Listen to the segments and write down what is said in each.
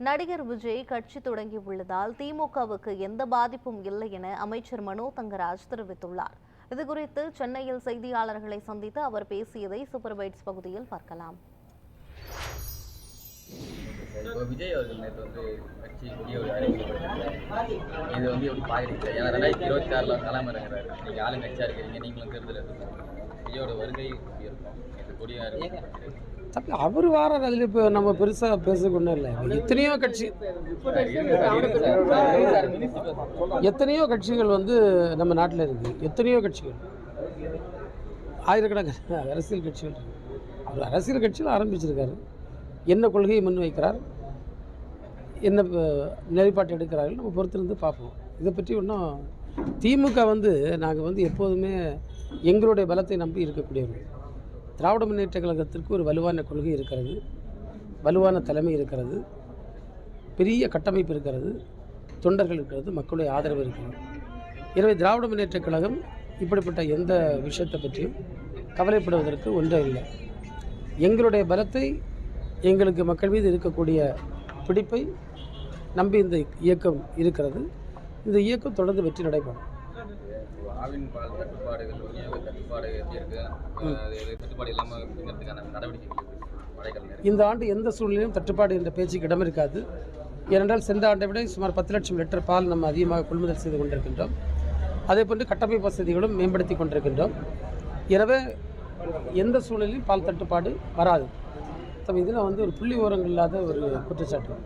நடிகர் விஜய் கட்சி தொடங்கியுள்ளதால் திமுகவுக்கு எந்த பாதிப்பும் இல்லை என அமைச்சர் மனோ தங்கராஜ் தெரிவித்துள்ளார். இதுகுறித்து சென்னையில் செய்தியாளர்களை சந்தித்து அவர் பேசியதை சூப்பர் பைட்ஸ் பகுதியில் பார்க்கலாம். விஜய் அவர்கள் நேற்று வந்து கட்சி இது வந்து எப்படி பாக்குறீங்க ஏன்னா ரெண்டாயிரத்தி இருபத்தி ஆறில் தலைமை இறங்குறாரு நீங்க ஆளுங்கட்சியா இருக்கிறீங்க நீங்களும் தேர்தல் அவர் வாரார் அதில் இப்போ நம்ம பெருசாக பேசக்கூட இல்லை. எத்தனையோ கட்சி எத்தனையோ கட்சிகள் வந்து நம்ம நாட்டில் இருக்குது எத்தனையோ கட்சிகள். ஆயிரக்கணக்கான அரசியல் கட்சிகள் அவர் அரசியல் கட்சியில் ஆரம்பிச்சிருக்காரு. என்ன கொள்கையை முன்வைக்கிறார்? என்ன நிலைப்பாட்டு எடுக்கிறார்கள் நம்ம பொறுத்திருந்து பார்ப்போம். இதை பற்றி ஒன்றும் திமுக வந்து நாங்கள் வந்து எப்போதுமே எங்களுடைய பலத்தை நம்பி இருக்கக்கூடியவர்கள். திராவிட முன்னேற்ற கழகத்திற்கு ஒரு வலுவான கொள்கை இருக்கிறது. வலுவான தலைமை இருக்கிறது. பெரிய கட்டமைப்பு இருக்கிறது. தொண்டர்கள் இருக்கிறது. மக்களுடைய ஆதரவு இருக்கிறது. எனவே திராவிட முன்னேற்ற கழகம் இப்படிப்பட்ட எந்த விஷயத்தை பற்றியும் கவலைப்படுவதற்கு ஒன்றும் இல்லை. எங்களுடைய பலத்தை எங்களுக்கு மக்கள் மீது இருக்கக்கூடிய பிடிப்பை நம்பி இந்த இயக்கம் இருக்கிறது. இந்த இயக்கம் தொடர்ந்து வெற்றி நடைபெறும் ஆவின் பால் தட்டுப்பாடுகள் விநியோக தட்டுப்பாடு எப்படி இருக்கு தட்டுப்பாடு இல்லாமல் இருக்கிறதுக்கான நடவடிக்கைகள் இந்த ஆண்டு எந்த சூழ்நிலையும் தட்டுப்பாடு என்ற பேச்சுக்கு இடம் இருக்காது. ஏனென்றால் சென்ற ஆண்டை விட சுமார் பத்து லட்சம் லிட்டர் பால் நம்ம அதிகமாக கொள்முதல் செய்து கொண்டிருக்கின்றோம். அதே போன்று கட்டமைப்பு வசதிகளும் மேம்படுத்தி கொண்டிருக்கின்றோம். எனவே எந்த சூழலிலும் பால் தட்டுப்பாடு வராது. தம் இதில் வந்து ஒரு புள்ளி ஓரங்கள் இல்லாத ஒரு குற்றச்சாட்டு.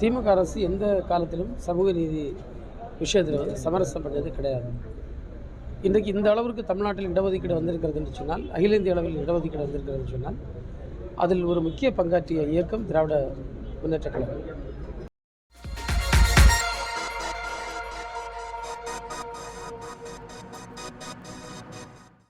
திமுக அரசு எந்த காலத்திலும் சமூக நீதி விஷயத்தில் வந்து சமரசம் பண்ணது கிடையாது. இன்றைக்கு இந்த அளவிற்கு தமிழ்நாட்டில் இடஒதுக்கீடு வந்திருக்கிறதுன்னு சொன்னால் அகில இந்திய அளவில் இடஒதுக்கீடு வந்திருக்கிறதுன்னு சொன்னால் அதில் ஒரு முக்கிய பங்காற்றிய இயக்கம் திராவிட முன்னேற்ற கழகம்.